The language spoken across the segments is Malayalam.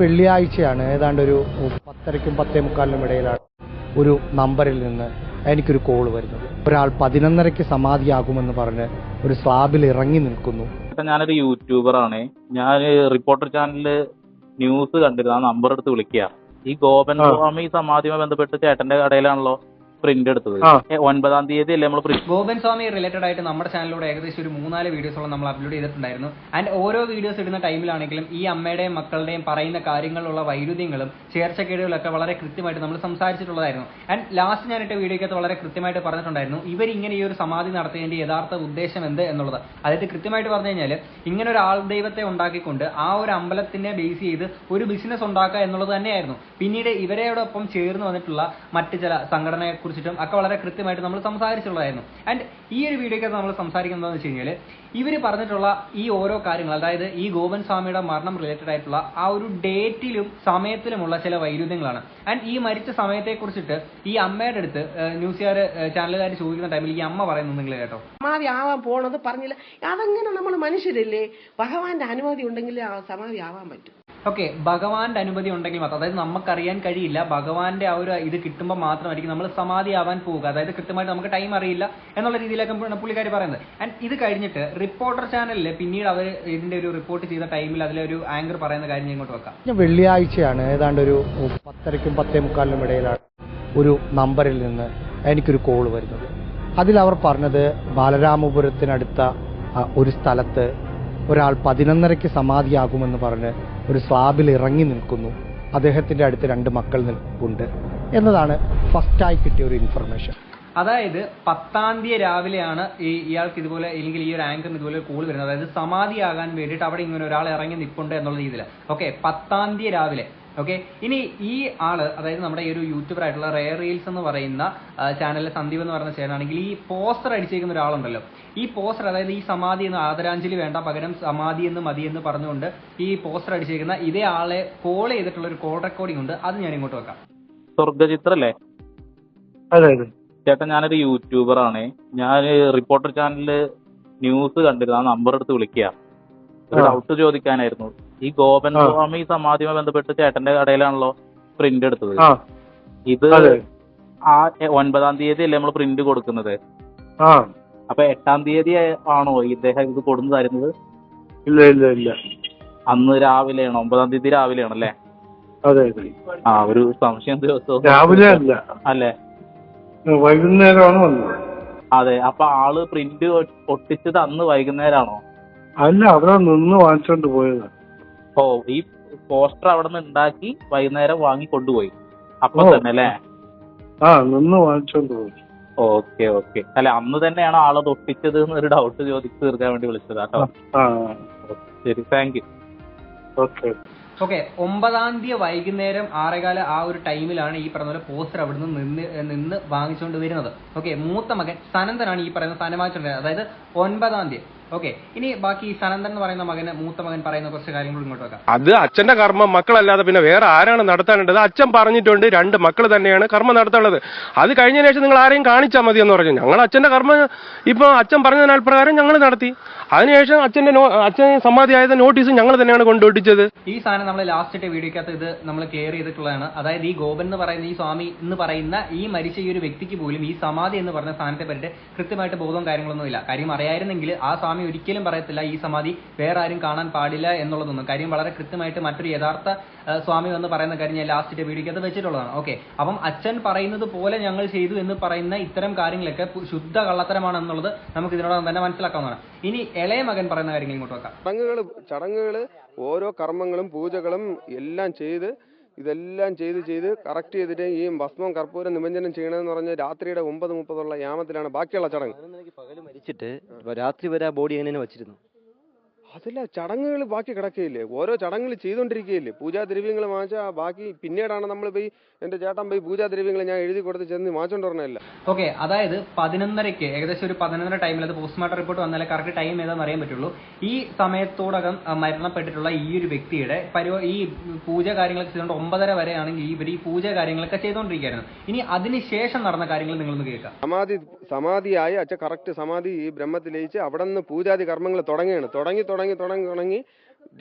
വെള്ളിയാഴ്ചയാണ് ഏതാണ്ട് ഒരു പത്തരയ്ക്കും പത്തേ മുക്കാലിനും ഇടയിലാണ് ഒരു നമ്പറിൽ നിന്ന് എനിക്കൊരു കോൾ വരുന്നു ഒരാൾ പതിനൊന്നരയ്ക്ക് സമാധിയാകുമെന്ന് പറഞ്ഞ് ഒരു സ്ലാബിൽ ഇറങ്ങി നിൽക്കുന്നു. ഞാനൊരു യൂട്യൂബറാണ് ഞാൻ റിപ്പോർട്ടർ ചാനലിൽ ന്യൂസ് കണ്ടിരുന്നു. ആ നമ്പർ എടുത്ത് വിളിക്കുക ഈ ഗോപൻ സ്വാമി സമാധിയുമായി ബന്ധപ്പെട്ട് ചേട്ടന്റെ കടയിലാണല്ലോ പ്രിന്റ് എടുത്തത്. ഒൻപതാം തീയതി അല്ലേ നമ്മൾ ഗോപൻ സ്വാമി റിലേറ്റഡ് ആയിട്ട് നമ്മുടെ ചാനലിലൂടെ ഏകദേശം ഒരു മൂന്നാൽ വീഡിയോസോളം നമ്മൾ അപ്ലോഡ് ചെയ്തിട്ടുണ്ടായിരുന്നു. ആൻഡ് ഓരോ വീഡിയോസ് ഇടുന്ന ടൈമിലാണെങ്കിലും ഈ അമ്മയുടെയും മക്കളുടെയും പറയുന്ന കാര്യങ്ങളിലുള്ള വൈരുദ്ധ്യങ്ങളും ചേർച്ചക്കേടുകളൊക്കെ വളരെ കൃത്യമായിട്ട് നമ്മൾ സംസാരിച്ചിട്ടുള്ളതായിരുന്നു. ആൻഡ് ലാസ്റ്റ് ഞാൻ ഇട്ട വീഡിയോക്കകത്ത് വളരെ കൃത്യമായിട്ട് പറഞ്ഞിട്ടുണ്ടായിരുന്നു ഇവർ ഇങ്ങനെ ഈ ഒരു സമാധി നടത്തേണ്ട യഥാർത്ഥ ഉദ്ദേശം എന്ത് എന്നുള്ളത്. അതായത് കൃത്യമായിട്ട് പറഞ്ഞു കഴിഞ്ഞാൽ ഇങ്ങനെ ഒരു ആൾ ദൈവത്തെ ഉണ്ടാക്കിക്കൊണ്ട് ആ ഒരു അമ്പലത്തിനെ ബേസ് ചെയ്ത് ഒരു ബിസിനസ് ഉണ്ടാക്കുക എന്നുള്ളത് തന്നെയായിരുന്നു. പിന്നീട് ഇവരോടൊപ്പം ചേർന്ന് വന്നിട്ടുള്ള മറ്റ് ചില സംഘടനയെ കുറിച്ചിട്ടും ഒക്കെ വളരെ കൃത്യമായിട്ട് നമ്മൾ സംസാരിച്ചിട്ടുള്ളതായിരുന്നു. ആൻഡ് ഈ ഒരു വീഡിയോയ്ക്കകത്ത് നമ്മൾ സംസാരിക്കുന്നത് വെച്ച് കഴിഞ്ഞാൽ ഇവർ പറഞ്ഞിട്ടുള്ള ഈ ഓരോ കാര്യങ്ങൾ അതായത് ഈ ഗോപൻ സ്വാമിയുടെ മരണം റിലേറ്റഡ് ആയിട്ടുള്ള ആ ഒരു ഡേറ്റിലും സമയത്തിലുമുള്ള ചില വൈരുദ്ധ്യങ്ങളാണ്. ആൻഡ് ഈ മരിച്ച സമയത്തെ കുറിച്ചിട്ട് ഈ അമ്മയുടെ അടുത്ത് ന്യൂസുകാർ ചാനലുകാർ ചോദിക്കുന്ന ടൈമിൽ ഈ അമ്മ പറയുന്നത് നിങ്ങൾ കേട്ടോ. സമാധി ആവാൻ പോണത് പറഞ്ഞില്ല. അതങ്ങനെ നമ്മൾ മനുഷ്യരല്ലേ? ഭഗവാന്റെ അനുമതി ഉണ്ടെങ്കിൽ ആ സമാധി ആവാൻ പറ്റും. ഓക്കെ ഭഗവാന്റെ അനുമതി ഉണ്ടെങ്കിൽ മാത്രം. അതായത് നമുക്കറിയാൻ കഴിയില്ല. ഭഗവാന്റെ ആ ഒരു ഇത് കിട്ടുമ്പോൾ മാത്രമായിരിക്കും നമ്മൾ സമാധി ആവാൻ പോവുക. അതായത് കൃത്യമായിട്ട് നമുക്ക് ടൈം അറിയില്ല എന്നുള്ള രീതിയിലൊക്കെ പുള്ളിക്കാർ പറയുന്നത്. ആൻഡ് ഇത് കഴിഞ്ഞിട്ട് റിപ്പോർട്ടർ ചാനലിൽ പിന്നീട് അവർ ഇതിന്റെ ഒരു റിപ്പോർട്ട് ചെയ്ത ടൈമിൽ അതിലൊരു ആങ്കർ പറയുന്ന കാര്യം ഇങ്ങോട്ട് വെക്കാം. വെള്ളിയാഴ്ചയാണ്. ഏതാണ്ട് ഒരു പത്തരയ്ക്കും പത്തേ മുക്കാലിനും ഇടയിലാണ് ഒരു നമ്പറിൽ നിന്ന് എനിക്കൊരു കോൾ വരുന്നത്. അതിൽ അവർ പറഞ്ഞത് ബാലരാമപുരത്തിനടുത്ത ഒരു സ്ഥലത്ത് ഒരാൾ പതിനൊന്നരയ്ക്ക് സമാധിയാകുമെന്ന് പറഞ്ഞ് ഒരു സ്ലാബിൽ ഇറങ്ങി നിൽക്കുന്നു. അദ്ദേഹത്തിന്റെ അടുത്ത് രണ്ട് മക്കൾ നിൽപ്പുണ്ട് എന്നതാണ് ഫസ്റ്റായി കിട്ടിയ ഒരു ഇൻഫർമേഷൻ അതായത് പത്താം തീയതി രാവിലെയാണ് ഈ ഇയാൾക്ക് ഇതുപോലെ അല്ലെങ്കിൽ ഈ ഒരു ആങ്കറിന് ഇതുപോലെ കോൾ വരുന്നത്. അതായത് സമാധിയാകാൻ വേണ്ടിയിട്ട് അവിടെ ഇങ്ങനെ ഒരാൾ ഇറങ്ങി നിൽപ്പുണ്ട് എന്നുള്ള രീതിയിൽ ഓക്കെ പത്താം തീയതി രാവിലെ ഓക്കെ ഇനി ഈ ആൾ അതായത് നമ്മുടെ ഈ ഒരു യൂട്യൂബർ ആയിട്ടുള്ള റെയർ റീൽസ് എന്ന് പറയുന്ന ചാനലിലെ സന്ദീപ് എന്ന് പറയുന്ന ചേട്ടനാണെങ്കിൽ ഈ പോസ്റ്റർ അടിച്ചേക്കുന്ന ഒരാളുണ്ടല്ലോ. ഈ പോസ്റ്റർ അതായത് ഈ സമാധി എന്ന് ആദരാഞ്ജലി വേണ്ട പകരം സമാധി എന്ന് മതി എന്ന് പറഞ്ഞുകൊണ്ട് ഈ പോസ്റ്റർ അടിച്ചേക്കുന്ന ഇതേ ആളെ കോൾ ചെയ്തിട്ടുള്ള ഒരു കോൾ റെക്കോർഡിംഗ് ഉണ്ട്. അത് ഞാൻ ഇങ്ങോട്ട് വെക്കാം. സ്വർഗചിത്രല്ലേ അതെ അതെ. ചേട്ടാ ഞാനൊരു യൂട്യൂബർ ആണ്. ഞാൻ റിപ്പോർട്ടർ ചാനലിൽ ന്യൂസ് കണ്ടിരുന്നു. ആ നമ്പർ എടുത്ത് വിളിക്കുക ഒരു. ഡൗട്ട് ചോദിക്കാനായിരുന്നു. ഈ ഗോപൻ. സ്വാമി സമാധിയുമായി ബന്ധപ്പെട്ട് ചേട്ടന്റെ കടയിലാണല്ലോ പ്രിന്റ് എടുത്തത്. ഇത് ആ ഒൻപതാം തീയതി അല്ലേ നമ്മൾ പ്രിന്റ് കൊടുക്കുന്നത് അപ്പൊ എട്ടാം തീയതി ആണോ ഇദ്ദേഹം ഇത് കൊടുന്നു തരുന്നത്? ഇല്ല ഇല്ല ഇല്ല. അന്ന് രാവിലെയാണോ? ഒമ്പതാം തീയതി രാവിലെയാണോ അല്ലേ അതെ. ആ ഒരു സംശയം ദിവസവും രാവിലെ അല്ല. അല്ലേ? വൈകുന്നേരമാണ് വന്നത്. അതെ അപ്പൊ ആൾ പ്രിന്റ് ഒട്ടിച്ചത് അന്ന് വൈകുന്നേരമാണോ അല്ല അവിടെ നിന്ന് വാങ്ങിച്ചോണ്ട് പോയത്. ഓ ഈ പോസ്റ്റർ അവിടെ നിന്ന് ഉണ്ടാക്കി വൈകുന്നേരം വാങ്ങി കൊണ്ടുപോയി. അപ്പൊ. തന്നെ അല്ലേ? ആ നിന്ന് വാങ്ങിച്ചോണ്ട് പോയി. Okay okay. അല്ല അന്ന് തന്നെയാണ് ആളെ തൊട്ടിച്ചത് എന്നൊരു ഡൗട്ട് ചോദിച്ചു തീർക്കാൻ വേണ്ടി വിളിച്ചത് കേട്ടോ. ആ ശരി താങ്ക് യു ഓക്കെ. ഓക്കെ ഒമ്പതാം തീയതി വൈകുന്നേരം ആറേകാല ആ ഒരു ടൈമിലാണ് ഈ പറഞ്ഞ പോലെ പോസ്റ്റർ അവിടുന്ന് നിന്ന് നിന്ന് വാങ്ങിച്ചുകൊണ്ട് വരുന്നത്. ഓക്കെ മൂത്ത മകൻ സനന്ദനാണ് ഈ പറയുന്ന സാധനം വാങ്ങിച്ചുകൊണ്ടിരുന്നത് അതായത് ഒൻപതാം തീയതി. ഓക്കെ. ഇനി ബാക്കി സനന്ദൻ എന്ന് പറയുന്ന മകന് മൂത്ത മകൻ പറയുന്ന കുറച്ച് കാര്യങ്ങൾ ഇങ്ങോട്ട് വെക്കാം. അത് അച്ഛന്റെ കർമ്മം മക്കളല്ലാതെ പിന്നെ വേറെ ആരാണ് നടത്താനുള്ളത്? അച്ഛൻ പറഞ്ഞിട്ടുണ്ട് രണ്ട് മക്കൾ തന്നെയാണ് കർമ്മം നടത്താനുള്ളത്. അത് കഴിഞ്ഞതിന് ശേഷം നിങ്ങൾ ആരെയും കാണിച്ചാൽ മതി എന്ന് പറഞ്ഞു. ഞങ്ങൾ അച്ഛന്റെ കർമ്മം ഇപ്പൊ അച്ഛൻ പറഞ്ഞതിനാൽ പ്രകാരം ഞങ്ങൾ നടത്തി. അതിനുശേഷം അച്ഛന്റെ അച്ഛൻ സമാധിയായത് നോട്ടീസ് ഞങ്ങൾ തന്നെയാണ് കൊണ്ടുപിടിച്ചത് ഈ സാധനം നമ്മൾ ലാസ്റ്റ് വീഡിയോക്കകത്ത് ഇത് നമ്മൾ ക്ലിയർ ചെയ്തിട്ടുള്ളതാണ്. അതായത് ഈ ഗോപൻ എന്ന് പറയുന്ന ഈ സ്വാമി എന്ന് പറയുന്ന ഈ മരിച്ച ഈ ഒരു വ്യക്തിക്ക് പോലും ഈ സമാധി എന്ന് പറഞ്ഞ സാധനത്തെ പറ്റിയിട്ട് കൃത്യമായിട്ട് ബോധവും കാര്യങ്ങളൊന്നും ഇല്ല. കാര്യം അറിയായിരുന്നെങ്കിൽ ആ സ്വാമി ഒരിക്കലും പറയത്തില്ല ഈ സമാധി വേറെ ആരും കാണാൻ പാടില്ല എന്നുള്ളതൊന്നും. കാര്യം വളരെ കൃത്യമായിട്ട് മറ്റൊരു യഥാർത്ഥ സ്വാമി എന്ന് പറയുന്ന കാര്യം ഞാൻ ലാസ്റ്റ് വീഡിയോക്കകത്ത് വെച്ചിട്ടുള്ളതാണ്. ഓക്കെ അപ്പം അച്ഛൻ പറയുന്നത് പോലെ ഞങ്ങൾ ചെയ്തു എന്ന് പറയുന്ന ഇത്തരം കാര്യങ്ങളൊക്കെ ശുദ്ധ കള്ളത്തരമാണെന്നുള്ളത് നമുക്ക് ഇതിനോടൊപ്പം തന്നെ മനസ്സിലാക്കാവുന്നതാണ്. ഇനി ഇളയ മകൻ പറയുന്ന കാര്യങ്ങൾ ഇങ്ങോട്ട് വെക്കാം. ചടങ്ങുകൾ ചടങ്ങുകൾ ഓരോ കർമ്മങ്ങളും പൂജകളും എല്ലാം ചെയ്ത് ഇതെല്ലാം ചെയ്ത് ചെയ്ത് കറക്റ്റ് ചെയ്തിട്ട് ഈ ഭസ്മം കർപ്പൂരം നിമഞ്ജനം ചെയ്യണമെന്ന് പറഞ്ഞ് രാത്രിയുടെ ഒമ്പത് മുപ്പതുള്ള യാമത്തിലാണ് ബാക്കിയുള്ള ചടങ്ങ്. പകൽ മരിച്ചിട്ട് രാത്രി വരെ ആ ബോഡി എങ്ങനെ വെച്ചിരുന്നു അതല്ല ചടങ്ങുകൾ ബാക്കി കിടക്കുകയില്ലേ ഓരോ ചടങ്ങുകൾ ചെയ്തുകൊണ്ടിരിക്കുകയില്ലേ പൂജാദ്രവ്യങ്ങൾ വാങ്ങിച്ചാൽ ബാക്കി പിന്നീടാണ് നമ്മൾ പോയി എന്റെ ചേട്ടൻ പോയി പൂജാദ്രവ്യങ്ങൾ ഞാൻ എഴുതി കൊടുത്ത് ചെന്ന് വാങ്ങിച്ചോണ്ട് പറഞ്ഞല്ല ഓക്കെ അതായത് പതിനൊന്നരയ്ക്ക് ഏകദേശം ഒരു പതിനൊന്നര ടൈമിൽ അത് പോസ്റ്റ്മോർട്ടം റിപ്പോർട്ട് വന്നാലേ കറക്റ്റ് ടൈം ഏതാണെന്ന് അറിയാൻ പറ്റുള്ളൂ. ഈ സമയത്തോടകം മരണപ്പെട്ടിട്ടുള്ള ഈ ഒരു വ്യക്തിയുടെ പരിവ ഈ പൂജ കാര്യങ്ങളൊക്കെ ചെയ്തുകൊണ്ട് ഒമ്പതര വരെയാണെങ്കിൽ ഇവർ ഈ പൂജ കാര്യങ്ങളൊക്കെ ചെയ്തുകൊണ്ടിരിക്കുകയായിരുന്നു ഇനി അതിനുശേഷം നടന്ന കാര്യങ്ങൾ നിങ്ങളൊന്ന് കേൾക്കാം. സമാധി സമാധിയായി അച്ഛൻ കറക്റ്റ് സമാധി ഈ ബ്രഹ്മത്തിൽ ലയിച്ച് അവിടെ നിന്ന് പൂജാതി കർമ്മങ്ങൾ തുടങ്ങുകയാണ്. തുടങ്ങി തുടങ്ങി തുടങ്ങി തുടങ്ങി തുടങ്ങി.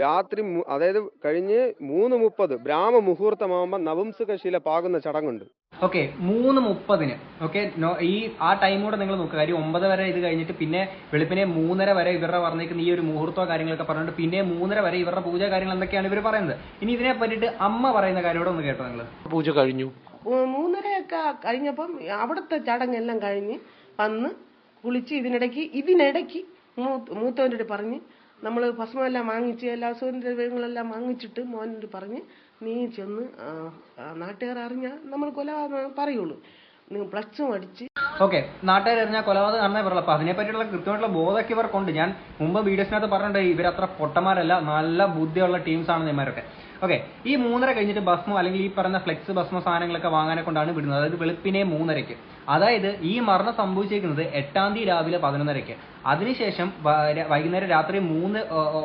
രാത്രി അതായത് കഴിഞ്ഞ് മൂന്ന് മുപ്പത് ബ്രാഹ്മ മുഹൂർത്തമാകുമ്പോൾ നപുംസകശീല പാകുന്ന ചടങ്ങുണ്ട്. ഓക്കെ മൂന്ന് മുപ്പതിന് ഓക്കെ ഈ ആ ടൈം കൂടെ നിങ്ങൾ നോക്കുക. കാര്യം ഒമ്പത് വരെ ഇത് കഴിഞ്ഞിട്ട് പിന്നെ വെളുപ്പിനെ മൂന്നര വരെ ഇവരുടെ പറഞ്ഞേക്കുന്ന ഈ ഒരു മുഹൂർത്തോ കാര്യങ്ങളൊക്കെ പറഞ്ഞിട്ട് പിന്നെ മൂന്നര വരെ ഇവരുടെ പൂജ കാര്യങ്ങൾ എന്തൊക്കെയാണ് ഇവർ പറയുന്നത്? ഇനി ഇതിനെ പറ്റിയിട്ട് അമ്മ പറയുന്ന കാര്യം ഒന്ന് കേട്ടോ നിങ്ങൾ പൂജ കഴിഞ്ഞു. മൂന്നരയൊക്കെ കഴിഞ്ഞപ്പം അവിടുത്തെ ചടങ്ങെല്ലാം കഴിഞ്ഞ് വന്ന് കുളിച്ച് ഇതിനിടയ്ക്ക് ഇതിനിടയ്ക്ക് മൂത്ത് മൂത്തവന്റെ അടുത്ത് പറഞ്ഞ് നമ്മൾ ഭസ്മമെല്ലാം വാങ്ങിച്ച് എല്ലാ സുഗന്ധദ്രവ്യങ്ങളെല്ലാം വാങ്ങിച്ചിട്ട് മോനോട് പറഞ്ഞ് നീ ചെന്ന് നാട്ടുകാർ അറിഞ്ഞാൽ നമ്മൾ കൊല പറയുള്ളൂ. നിങ്ങൾ പ്ലസ് ടു അടിച്ച് ഓക്കെ നാട്ടുകാർ അറിഞ്ഞാൽ കൊലപാതകം നടന്നേ പറയുള്ളൂ അപ്പൊ അതിനെ പറ്റിയുള്ള കൃത്യമായിട്ടുള്ള ബോധമൊക്കെ ഇവർക്കുണ്ട് ഞാൻ മുമ്പ് വീഡിയോസിനകത്ത് പറഞ്ഞിട്ടുണ്ട് ഇവരത്ര പൊട്ടന്മാരല്ല നല്ല ബുദ്ധിയുള്ള ടീംസ് ആണ് ഇവന്മാരൊക്കെ ഓക്കെ ഈ മൂന്നര കഴിഞ്ഞിട്ട് ഭസ്മോ അല്ലെങ്കിൽ ഈ പറയുന്ന ഫ്ലെക്സ് ഭസ്മോ സാധനങ്ങളൊക്കെ വാങ്ങാനെ കൊണ്ടാണ് വിടുന്നത്. അതായത് വെളുപ്പിനെ മൂന്നരയ്ക്ക്. അതായത് ഈ മരണം സംഭവിച്ചിരിക്കുന്നത് എട്ടാം തീയതി രാവിലെ പതിനൊന്നരയ്ക്ക്. അതിനുശേഷം വൈകുന്നേരം രാത്രി മൂന്ന്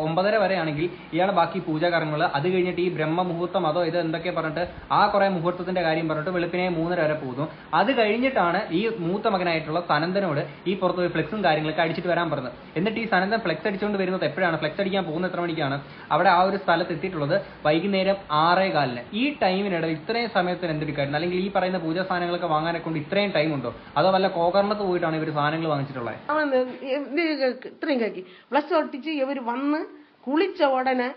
ഒമ്പതര വരെ ആണെങ്കിൽ ഇയാളെ ബാക്കി പൂജാകർമ്മങ്ങൾ അത് കഴിഞ്ഞിട്ട് ഈ ബ്രഹ്മ മുഹൂർത്തം അതോ ഇത് എന്തൊക്കെ പറഞ്ഞിട്ട് ആ കുറെ മുഹൂർത്തത്തിന്റെ കാര്യം പറഞ്ഞിട്ട് വെളുപ്പിനെ മൂന്നര വരെ പോകുന്നു. അത് കഴിഞ്ഞിട്ടാണ് ഈ മൂത്ത മകനായിട്ടുള്ള സനന്തനോട് ഈ പുറത്ത് പോയി ഫ്ലെക്സും കാര്യങ്ങളൊക്കെ അടിച്ചിട്ട് വരാൻ പറഞ്ഞത്. എന്നിട്ട് ഈ സനന്തൻ ഫ്ലെക്സ് അടിച്ചുകൊണ്ട് വരുന്നത് എപ്പോഴാണ്? ഫ്ലെക്സ് അടിക്കാൻ പോകുന്ന എത്ര മണിക്കാണ്? അവിടെ ആ ഒരു സ്ഥലത്ത് എത്തിയിട്ടുള്ളത് വൈകുന്നേരം ആറേ കാലിന് ഈ ടൈമിനിടയിൽ ഇത്രയും സമയത്തിന് എന്തെടുക്കായിരുന്നു അല്ലെങ്കിൽ ഈ പറയുന്ന പൂജാ സാധനങ്ങളൊക്കെ വാങ്ങാനെ കൊണ്ട് ഇത്രയും ടൈം ഉണ്ടോ? അതോ വല്ല കോകർണത്ത് പോയിട്ടാണ് ഇവർ സാധനങ്ങൾ വാങ്ങിച്ചിട്ടുള്ളത്? ഇത്രയും കാക്കി. പ്ലസ് ഒട്ടിച്ച് ഇവർ വന്ന് കുളിച്ച ഉടനെ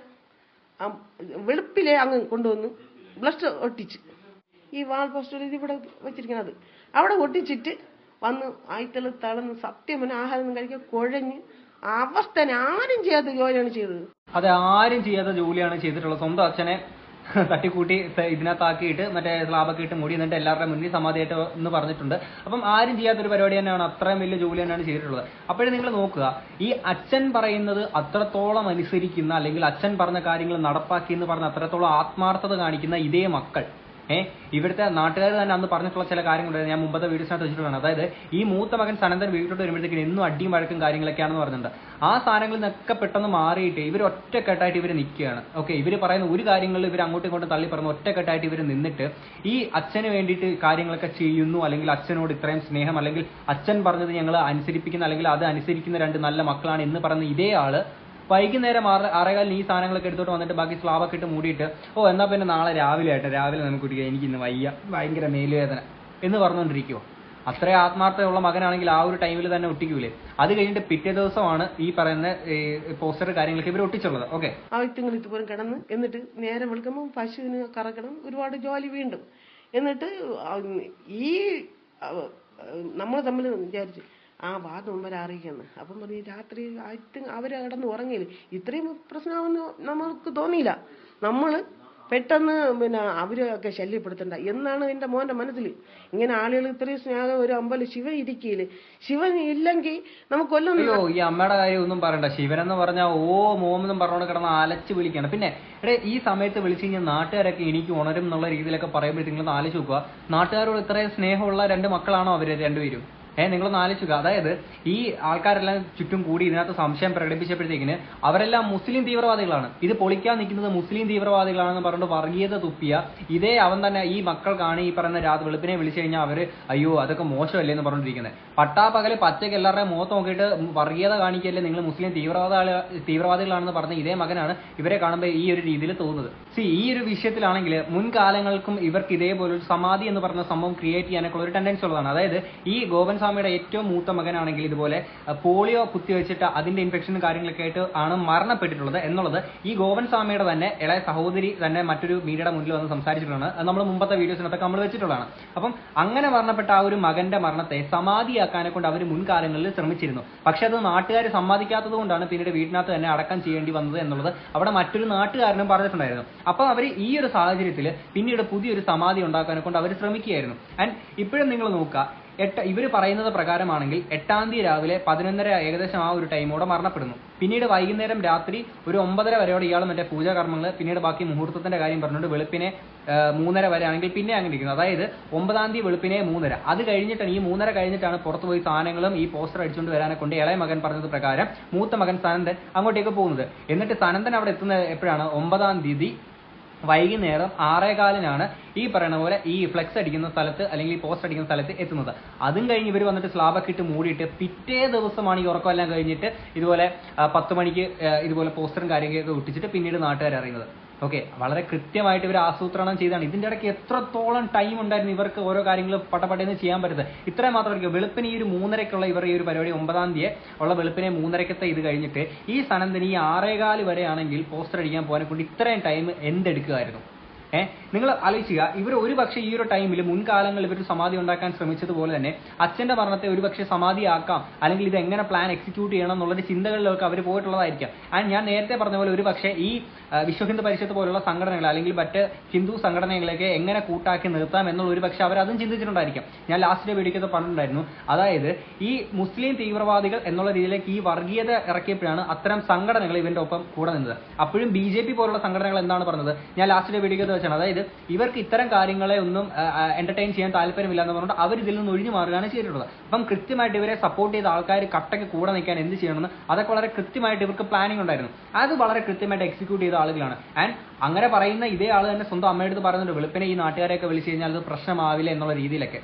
വെളുപ്പിലെ അങ്ങ് കൊണ്ടുവന്ന് പ്ലസ് ഒട്ടിച്ച്. ഈ വാൾ പോസ്റ്റർ ഇവിടെ വെച്ചിരിക്കുന്നത്. അവിടെ ഒട്ടിച്ചിട്ട് വന്ന് ആയിത്തൾ തളന്ന് സത്യം ആഹാരം കഴിക്കാൻ കുഴഞ്ഞ് അവസ്ഥ ആരും ചെയ്യാത്ത ജോലിയാണ് ചെയ്തത്. അതെ ആരും ചെയ്യാത്ത ജോലിയാണ് ചെയ്തിട്ടുള്ളത്. സ്വന്തം അച്ഛനെ തട്ടിക്കൂട്ടി ഇതിനകത്താക്കിയിട്ട് മറ്റേ സ്ലാബൊക്കെ ഇട്ട് മുടി എന്നിട്ട് എല്ലാവരുടെ മുന്നിൽ സമാധിയായിട്ട് എന്ന് പറഞ്ഞിട്ടുണ്ട്. അപ്പം ആരും ചെയ്യാത്തൊരു പരിപാടി തന്നെയാണ്. അത്രയും വലിയ ജോലി തന്നെയാണ് ചെയ്തിട്ടുള്ളത്. അപ്പോഴും നിങ്ങൾ നോക്കുക. ഈ അച്ഛൻ പറയുന്നത് അത്രത്തോളം അനുസരിക്കുന്ന അല്ലെങ്കിൽ അച്ഛൻ പറഞ്ഞ കാര്യങ്ങൾ നടപ്പാക്കി എന്ന് പറഞ്ഞ അത്രത്തോളം ആത്മാർത്ഥത കാണിക്കുന്ന ഇതേ മക്കൾ. ഏഹ് ഇവിടുത്തെ നാട്ടുകാർ തന്നെ അന്ന് പറഞ്ഞിട്ടുള്ള ചില കാര്യങ്ങളുണ്ടായിരുന്നു ഞാൻ മുമ്പത്തെ വീഡിയോസിനകത്ത് വെച്ചിട്ടുള്ളതാണ്. അതായത് ഈ മൂത്ത മകൻ സനന്ദൻ വീട്ടിലോട്ട് വരുമ്പോഴത്തേക്കും എന്നും അടിയും വഴക്കും കാര്യങ്ങളൊക്കെയാണെന്ന് പറഞ്ഞിട്ടുണ്ട്. ആ സാധനങ്ങളിൽ നിന്നൊക്കെ പെട്ടെന്ന് മാറിയിട്ട് ഇവർ ഒറ്റക്കെട്ടായിട്ട് ഇവർ നിൽക്കുകയാണ്. ഓക്കെ ഇവർ പറയുന്ന ഒരു കാര്യങ്ങളിൽ ഇവർ അങ്ങോട്ടും ഇങ്ങോട്ടും തള്ളി പറഞ്ഞു ഒറ്റക്കെട്ടായിട്ട് ഇവർ നിന്നിട്ട് ഈ അച്ഛന് വേണ്ടിയിട്ട് കാര്യങ്ങളൊക്കെ ചെയ്യുന്നു അല്ലെങ്കിൽ അച്ഛനോട് ഇത്രയും സ്നേഹം അല്ലെങ്കിൽ അച്ഛൻ പറഞ്ഞത് ഞങ്ങൾ അനുസരിപ്പിക്കുന്ന അല്ലെങ്കിൽ അത് അനുസരിക്കുന്ന രണ്ട് നല്ല മക്കളാണ് എന്ന് പറയുന്ന ഇതേ ആൾ വൈകുന്നേരം ആറ് ആറേകാലിന് ഈ സാധനങ്ങളൊക്കെ എടുത്തോട്ട് വന്നിട്ട് ബാക്കി സ്ലാബൊക്കെ ഇട്ട് മൂടിയിട്ട് ഓ എന്നാൽ പിന്നെ നാളെ രാവിലെ ആയിട്ട്. രാവിലെ നമുക്ക് കുടിക്കുക എനിക്ക് ഇന്ന് വയ്യ. ഭയങ്കര മേലുവേദന. എന്ന് പറഞ്ഞുകൊണ്ടിരിക്കുവോ അത്രയും ആത്മാർത്ഥതയുള്ള മകനാണെങ്കിൽ ആ ഒരു ടൈമിൽ തന്നെ ഒട്ടിക്കൂലേ? അത് കഴിഞ്ഞിട്ട് പിറ്റേ ദിവസമാണ് ഈ പറയുന്ന പോസ്റ്റർ കാര്യങ്ങളൊക്കെ ഇവർ ഒട്ടിച്ചുള്ളത്. ഓക്കെ? ആ വ്യക്തിങ്ങൾ ഇതുപോലെ കിടന്ന് എന്നിട്ട് നേരെ വിളിക്കുമ്പോൾ പശുവിന് കറക്കണം ഒരുപാട് ജോലി വീണ്ടും. എന്നിട്ട് ഈ നമ്മൾ തമ്മിൽ വിചാരിച്ചു ആ വാദം മുമ്പ് അറിയിക്കുന്നു അപ്പം പറഞ്ഞു രാത്രി ആയിട്ട് അവർ കിടന്ന് ഉറങ്ങിയില്ല? ഇത്രയും പ്രശ്നമാണെന്ന് നമ്മൾക്ക് തോന്നിയില്ല. നമ്മൾ പെട്ടെന്ന് പിന്നെ അവരൊക്കെ ശല്യപ്പെടുത്തണ്ട. എന്നാണ് എന്റെ മോന്റെ മനസ്സിൽ. ഇങ്ങനെ ആളുകൾ ഇത്രയും സ്നേഹം ഒരു അമ്പലം ശിവൻ ഇരിക്കില്ല ശിവൻ ഇല്ലെങ്കിൽ നമുക്ക് കൊല്ലം അയ്യോ ഈ അമ്മയുടെ കാര്യം ഒന്നും പറയണ്ട. ശിവൻ എന്ന് പറഞ്ഞാൽ ഓ മോമെന്നും പറഞ്ഞോണ്ട് കിടന്ന് അലച്ച് വിളിക്കണം. പിന്നെ എടേ ഈ സമയത്ത് വിളിച്ചു കഴിഞ്ഞാൽ നാട്ടുകാരൊക്കെ എനിക്ക് ഉണരും എന്നുള്ള രീതിയിലൊക്കെ പറയുമ്പോഴത്തേക്കും ആലോചിച്ച് നോക്കുക. നാട്ടുകാരോട് ഇത്രയും സ്നേഹമുള്ള രണ്ട് മക്കളാണോ അവർ രണ്ടുപേരും? ഏഹ് നിങ്ങളൊന്ന് ആലോചിക്കുക അതായത് ഈ ആൾക്കാരെല്ലാം ചുറ്റും കൂടി ഇതിനകത്ത് സംശയം പ്രകടിപ്പിച്ചപ്പോഴത്തേക്കിന് അവരെല്ലാം മുസ്ലിം തീവ്രവാദികളാണ്. ഇത് പൊളിക്കാൻ നിൽക്കുന്നത് മുസ്ലിം തീവ്രവാദികളാണെന്ന് പറഞ്ഞിട്ട് വർഗീയത തുപ്പിയ ഇതേ അവൻ തന്നെ ഈ മക്കൾക്കാണ് ഈ പറയുന്ന രാത്രി വെളുപ്പിനെ വിളിച്ചു കഴിഞ്ഞാൽ അവർ അയ്യോ അതൊക്കെ മോശമല്ലേ? എന്ന് പറഞ്ഞിരിക്കുന്നത് പട്ടാപ്പകൽ പച്ചയ്ക്ക് എല്ലാവരുടെയും മുഖത്ത് നോക്കിയിട്ട് വർഗീയത കാണിക്കല്ലേ നിങ്ങൾ മുസ്ലിം തീവ്രവാദ തീവ്രവാദികളാണെന്ന് പറഞ്ഞ ഇതേ മകനാണ് ഇവരെ കാണുമ്പോൾ ഈ ഒരു രീതിയിൽ തോന്നുന്നത്. സി ഈ ഒരു വിഷയത്തിലാണെങ്കിൽ മുൻകാലങ്ങൾക്കും ഇവർക്ക് ഇതേപോലെ ഒരു സമാധി എന്ന് പറഞ്ഞ സംഭവം ക്രിയേറ്റ് ചെയ്യാനൊക്കെ ഒരു ടെൻഡൻസി ഉള്ളതാണ്. അതായത് ഈ ഗോപൻ സ്വാമിയുടെ ഏറ്റവും മൂത്ത മകനാണെങ്കിൽ ഇതുപോലെ പോളിയോ കുത്തിവെച്ചിട്ട് അതിന്റെ ഇൻഫെക്ഷനും കാര്യങ്ങളൊക്കെ ആയിട്ട് ആണ് മരണപ്പെട്ടിട്ടുള്ളത്. എന്നുള്ളത് ഈ ഗോവൻ സ്വാമിയുടെ തന്നെ ഇളയ സഹോദരി തന്നെ മറ്റൊരു മീഡിയയുടെ മുന്നിൽ വന്ന് സംസാരിച്ചിട്ടുള്ളതാണ്. നമ്മൾ മുമ്പത്തെ വീഡിയോസിനൊക്കെ നമ്മൾ വെച്ചിട്ടുള്ളതാണ്. അപ്പം അങ്ങനെ മരണപ്പെട്ട ആ ഒരു മകന്റെ മരണത്തെ സമാധിയാക്കാനെ കൊണ്ട് അവർ മുൻകാലങ്ങളിൽ ശ്രമിച്ചിരുന്നു. പക്ഷെ അത് നാട്ടുകാർ സമ്മതിക്കാത്തത് കൊണ്ടാണ് പിന്നീട് വീട്ടിനകത്ത് തന്നെ അടക്കം ചെയ്യേണ്ടി വന്നത് എന്നുള്ളത് അവിടെ മറ്റൊരു നാട്ടുകാരനും പറഞ്ഞിട്ടുണ്ടായിരുന്നു. അപ്പൊ അവർ ഈ ഒരു സാഹചര്യത്തിൽ പിന്നീട് പുതിയൊരു സമാധി ഉണ്ടാക്കാനെ കൊണ്ട് അവർ ശ്രമിക്കുകയായിരുന്നു. ആൻഡ് ഇപ്പോഴും നിങ്ങൾ നോക്കുക എട്ട് ഇവർ പറയുന്നത് പ്രകാരമാണെങ്കിൽ എട്ടാം തീയതി രാവിലെ പതിനൊന്നര ഏകദേശം ആ ഒരു ടൈമോടെ മരണപ്പെടുന്നു. പിന്നീട് വൈകുന്നേരം രാത്രി ഒരു ഒമ്പതര വരെയോടെ ഇയാൾ മറ്റേ പൂജാകർമ്മങ്ങൾ പിന്നീട് ബാക്കി മുഹൂർത്തത്തിന്റെ കാര്യം പറഞ്ഞുകൊണ്ട് വെളുപ്പിനെ മൂന്നര വരെ ആണെങ്കിൽ പിന്നെ അങ്ങനെ ഇരിക്കുന്നു. അതായത് ഒമ്പതാം തീയതി വെളുപ്പിനെ മൂന്നര. അത് കഴിഞ്ഞിട്ടാണ് ഈ മൂന്നര കഴിഞ്ഞിട്ടാണ് പുറത്തുപോയി സാധനങ്ങളും ഈ പോസ്റ്റർ അടിച്ചുകൊണ്ട് വരാനെ കൊണ്ട് ഇളയ മകൻ പറഞ്ഞത് പ്രകാരം മൂത്ത മകൻ സനന്ദൻ അങ്ങോട്ടേക്ക് പോകുന്നത്. എന്നിട്ട് സനന്ദൻ അവിടെ എത്തുന്നത് എപ്പോഴാണ്? ഒമ്പതാം തീയതി വൈകുന്നേരം ആറേകാലിനാണ് ഈ പറയുന്ന പോലെ ഈ ഫ്ലെക്സ് അടിക്കുന്ന സ്ഥലത്ത് അല്ലെങ്കിൽ ഈ പോസ്റ്റ് അടിക്കുന്ന സ്ഥലത്ത് എത്തുന്നത്. അതും കഴിഞ്ഞ് ഇവർ വന്നിട്ട് സ്ലാബൊക്കെ ഇട്ട് മൂടിയിട്ട് പിറ്റേ ദിവസമാണ് ഈ ഉറക്കമെല്ലാം കഴിഞ്ഞിട്ട് ഇതുപോലെ പത്ത് മണിക്ക് ഇതുപോലെ പോസ്റ്ററും കാര്യങ്ങളൊക്കെ ഒട്ടിച്ചിട്ട് പിന്നീട് നാട്ടുകാർ അറിയുന്നത്. ഓക്കെ വളരെ കൃത്യമായിട്ട് ഇവർ ആസൂത്രണം ചെയ്താണ്. ഇതിന്റെ ഇടയ്ക്ക് എത്രത്തോളം ടൈം ഉണ്ടായിരുന്നു ഇവർക്ക് ഓരോ കാര്യങ്ങൾ പട്ടപ്പട്ടേന്ന് ചെയ്യാൻ പറ്റുന്നത്? ഇത്രയും മാത്രമായിരിക്കും വെളുപ്പിന് ഈ ഒരു മൂന്നരക്കുള്ള ഇവർ ഈ ഒരു പരിപാടി ഒമ്പതാം തീയതി ഉള്ള വെളുപ്പിനെ മൂന്നരക്കത്തെ ഇത് കഴിഞ്ഞിട്ട് ഈ സനന്തിന് ഈ ആറേകാൽ വരെയാണെങ്കിൽ പോസ്റ്റർ അടിക്കാൻ പോകാനെ കൊണ്ട് ഇത്രയും ടൈം എന്തെടുക്കുമായിരുന്നു ഏഹ് നിങ്ങൾ ആലോചിക്കുക ഇവർ ഒരു പക്ഷേ ഈ ഒരു ടൈമിൽ മുൻകാലങ്ങളിൽ ഇവർ സമാധി ഉണ്ടാക്കാൻ ശ്രമിച്ചതുപോലെ തന്നെ അച്ഛന്റെ മരണത്തെ ഒരു പക്ഷേ സമാധിയാക്കാം അല്ലെങ്കിൽ ഇത് എങ്ങനെ പ്ലാൻ എക്സിക്യൂട്ട് ചെയ്യണം എന്നുള്ളൊരു ചിന്തകളിലൊക്കെ അവർ പോയിട്ടുള്ളതായിരിക്കാം. ആൻഡ് ഞാൻ നേരത്തെ പറഞ്ഞ പോലെ ഒരു പക്ഷേ ഈ വിശ്വ ഹിന്ദു പരിഷത്ത് പോലുള്ള സംഘടനകൾ അല്ലെങ്കിൽ മറ്റ് ഹിന്ദു സംഘടനകളൊക്കെ എങ്ങനെ കൂട്ടാക്കി നിർത്താം എന്നുള്ള ഒരു പക്ഷേ അവർ അതും ചിന്തിച്ചിട്ടുണ്ടായിരിക്കാം. ഞാൻ ലാസ്റ്റ് വീഡിയോ പറഞ്ഞിട്ടുണ്ടായിരുന്നു അതായത് ഈ മുസ്ലിം തീവ്രവാദികൾ എന്നുള്ള രീതിയിലേക്ക് ഈ വർഗീയത ഇറക്കിയപ്പോഴാണ് അത്തരം സംഘടനകൾ ഇവന്റെ ഒപ്പം കൂടെ നിന്നത്. അപ്പോഴും ബി പോലുള്ള സംഘടനകൾ എന്താണ് പറഞ്ഞത്? ഞാൻ ലാസ്റ്റ് വീഡിയോക്കത് വെച്ചാണ്. അതായത് ഇവർക്ക് ഇത്തരം കാര്യങ്ങളെ ഒന്നും എന്റർടൈൻ ചെയ്യാൻ താല്പര്യമില്ല എന്ന് പറഞ്ഞിട്ട് അവർ ഇതിൽ നിന്ന് ഒഴിഞ്ഞു മാറുകയാണ് ചെയ്തിട്ടുള്ളത്. അപ്പം കൃത്യമായിട്ട് ഇവരെ സപ്പോർട്ട് ചെയ്ത ആൾക്കാർ കട്ടയ്ക്ക് കൂടെ നിൽക്കാൻ എന്ത് ചെയ്യണമെന്ന് അതൊക്കെ വളരെ കൃത്യമായിട്ട് ഇവർക്ക് പ്ലാനിംഗ് ഉണ്ടായിരുന്നു. അത് വളരെ കൃത്യമായിട്ട് എക്സിക്യൂട്ട് ചെയ്ത ആളുകളാണ്. ആൻഡ് അങ്ങനെ പറയുന്ന ഇതേ ആൾ തന്നെ സ്വന്തം അമ്മയുടെ അടുത്ത് പറയുന്നുണ്ട് വെളുപ്പിനെ ഈ നാട്ടുകാരെയൊക്കെ വിളിച്ചു കഴിഞ്ഞാൽ അത് പ്രശ്നമാവില്ല എന്നുള്ള രീതിയിലൊക്കെ.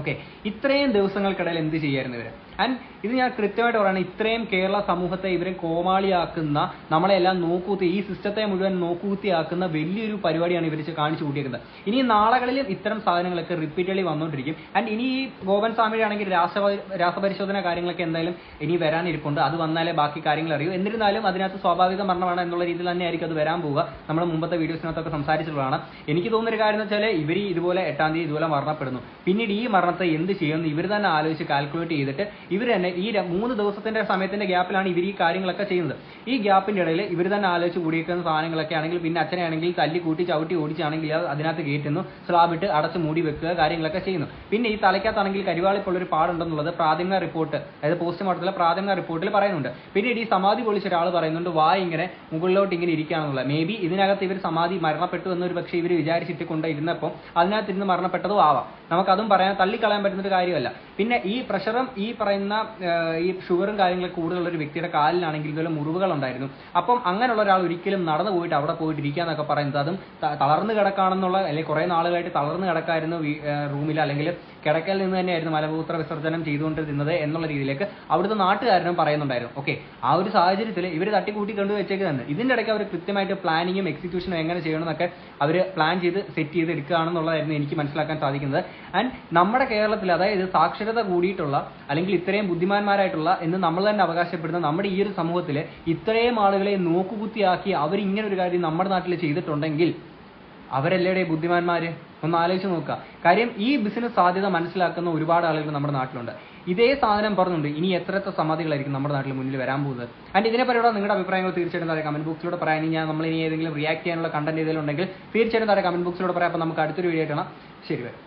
ഓക്കെ ഇത്രയും ദിവസങ്ങൾക്കിടയിൽ എന്ത് ചെയ്യായിരുന്നു ഇവർ? ആൻഡ് ഇത് ഞാൻ കൃത്യമായിട്ട് പറയുന്നത് ഇത്രയും കേരള സമൂഹത്തെ ഇവരെ കോമാളിയാക്കുന്ന നമ്മളെല്ലാം നോക്കൂത്തി ഈ സിസ്റ്റത്തെ മുഴുവൻ നോക്കൂത്തിയാക്കുന്ന വലിയൊരു പരിപാടിയാണ് ഇവർ കാണിച്ചു കൂട്ടിയേക്കുന്നത്. ഇനി നാളുകളിലും ഇത്തരം സാധനങ്ങളൊക്കെ റിപ്പീറ്റഡ്ലി വന്നുകൊണ്ടിരിക്കും ആൻഡ് ഇനി ഈ ഗോപൻ സ്വാമിയുടെ ആണെങ്കിൽ രാസ രാസപരിശോധന കാര്യങ്ങളൊക്കെ എന്തായാലും ഇനി വരാനിരിപ്പുണ്ട്. അത് വന്നാലേ ബാക്കി കാര്യങ്ങൾ അറിയൂ. എന്നിരുന്നാലും അതിനകത്ത് സ്വാഭാവിക മരണമാണ് എന്നുള്ള രീതിയിൽ തന്നെ ആയിരിക്കും അത് വരാൻ പോവുക. നമ്മൾ മുമ്പത്തെ വീഡിയോസിനകത്തൊക്കെ സംസാരിച്ചിട്ടുള്ളതാണ്. എനിക്ക് തോന്നുന്ന ഒരു കാര്യം എന്ന് വെച്ചാൽ ഇവർ ഇതുപോലെ എട്ടാം തീയതി ഇതുപോലെ മരണപ്പെടുന്നു. പിന്നീട് ഈ മരണത്തെ എന്ത് ചെയ്യുമെന്ന് ഇവർ തന്നെ ആലോചിച്ച് കാൽക്കുലേറ്റ് ചെയ്തിട്ട് ഇവർ തന്നെ ഈ മൂന്ന് ദിവസത്തിന്റെ സമയത്തിന്റെ ഗ്യാപ്പിലാണ് ഇവർ ഈ കാര്യങ്ങളൊക്കെ ചെയ്യുന്നത്. ഈ ഗ്യാപ്പിന്റെ ഇടയിൽ ഇവർ തന്നെ ആലോചിച്ച് കൂടിയിരിക്കുന്ന സാധനങ്ങളൊക്കെ ആണെങ്കിൽ പിന്നെ അച്ഛനെ ആണെങ്കിൽ തല്ലി കൂട്ടി ചവിട്ടി ഓടിച്ചാണെങ്കിൽ അത് അതിനകത്ത് കയറ്റുന്നു സ്ലാബിട്ട് അടച്ച് മൂടി വെക്കുക കാര്യങ്ങളൊക്കെ ചെയ്യുന്നു. പിന്നെ ഈ തലയ്ക്കകത്താണെങ്കിൽ കരിവാളിപ്പുള്ള ഒരു പാടുണ്ടെന്നുള്ളത് പ്രാഥമിക റിപ്പോർട്ട് അതായത് പോസ്റ്റ്മോർട്ടത്തിലെ പ്രാഥമിക റിപ്പോർട്ടിൽ പറയുന്നുണ്ട്. പിന്നീട് ഈ സമാധി പൊളിച്ച ഒരാൾ പറയുന്നുണ്ട് വാ ഇങ്ങനെ മുകളിലോട്ട് ഇങ്ങനെ ഇരിക്കുകയാണെന്നുള്ളത് മേ ബി ഇതിനകത്ത് ഇവർ സമാധി മരണപ്പെട്ടു എന്നൊരു പക്ഷേ ഇവർ വിചാരിച്ചിട്ട് കൊണ്ടിരുന്നപ്പം അതിനകത്ത് ഇരുന്ന് മരണപ്പെട്ടതും ആവാം. നമുക്കതും പറയാൻ തള്ളിക്കളയാൻ പറ്റുന്ന ഒരു കാര്യമല്ല. പിന്നെ ഈ പ്രഷറും ഈ പറയുന്ന ഈ ഷുഗറും കാര്യങ്ങളൊക്കെ കൂടുതലുള്ള ഒരു വ്യക്തിയുടെ കാലിലാണെങ്കിൽ ഇതുപോലെ മുറിവുകൾ ഉണ്ടായിരുന്നു. അപ്പം അങ്ങനെയുള്ള ഒരാൾ ഒരിക്കലും നടന്നു പോയിട്ട് അവിടെ പോയിട്ട് ഇരിക്കാന്നൊക്കെ പറയുന്നത് അതും തളർന്നു കിടക്കാണെന്നുള്ള അല്ലെങ്കിൽ കുറെ നാളുകളായിട്ട് തളർന്നു കിടക്കായിരുന്നു റൂമിൽ അല്ലെങ്കിൽ കിടക്കയിൽ നിന്ന് തന്നെയായിരുന്നു മലമൂത്ര വിസർജനം ചെയ്തുകൊണ്ടിരുന്നത് എന്നുള്ള രീതിയിലേക്ക് അവിടുത്തെ നാട്ടുകാരനും പറയുന്നുണ്ടായിരുന്നു. ഓക്കെ ആ ഒരു സാഹചര്യത്തിൽ ഇവർ തട്ടിക്കൂട്ടി വെച്ചേക്കുന്നത് ഇതിന്റെ ഇടയ്ക്ക് അവർ കൃത്യമായിട്ട് പ്ലാനിങ്ങും എക്സിക്യൂഷനും എങ്ങനെ ചെയ്യണമെന്നൊക്കെ അവർ പ്ലാൻ ചെയ്ത് സെറ്റ് ചെയ്ത് എടുക്കുകയാണെന്നുള്ളതായിരുന്നു എനിക്ക് മനസ്സിലാക്കാൻ സാധിക്കുന്നത്. ആൻഡ് നമ്മുടെ കേരളത്തിൽ അതായത് സാക്ഷരത കൂടിയിട്ടുള്ള അല്ലെങ്കിൽ ഇത്രയും ബുദ്ധിമാന്മാരായിട്ടുള്ള എന്ന് നമ്മൾ തന്നെ അവകാശപ്പെടുന്ന നമ്മുടെ ഈ ഒരു സമൂഹത്തിൽ ഇത്രയും ആളുകളെ നോക്കുകുത്തിയാക്കി അവർ ഇങ്ങനെ ഒരു കാര്യം നമ്മുടെ നാട്ടിൽ ചെയ്തിട്ടുണ്ടെങ്കിൽ അവരല്ലേടെ ബുദ്ധിമാന്മാര്? ഒന്ന് ആലോചിച്ച് നോക്കുക. കാര്യം ഈ ബിസിനസ് സാധ്യത മനസ്സിലാക്കുന്ന ഒരുപാട് ആളുകൾ നമ്മുടെ നാട്ടിലുണ്ട്. ഇതേ സാധനം പറഞ്ഞുണ്ട് ഇനി എത്ര സമാധികളായിരിക്കും നമ്മുടെ നാട്ടിൽ മുന്നിൽ വരാൻ പോകുന്നത്? ആൻഡ് ഇതിനെ പറ്റിയുള്ള നിങ്ങളുടെ അഭിപ്രായങ്ങൾ തീർച്ചയായിട്ടും താഴെ കമന്റ് ബോക്സിലൂടെ പറയാൻ ഇനി ഞാൻ നമ്മൾ ഇനി ഏതെങ്കിലും റിയാക്ട് ചെയ്യാനുള്ള കണ്ടന്റ് ഏതെങ്കിലും ഉണ്ടെങ്കിൽ തീർച്ചയായിട്ടും താഴെ കമന്റ് ബോക്സിലൂടെ പറയാം. അപ്പോൾ നമുക്ക് അടുത്തൊരു വീഡിയോ ആയിട്ടാണ് ശരി വരും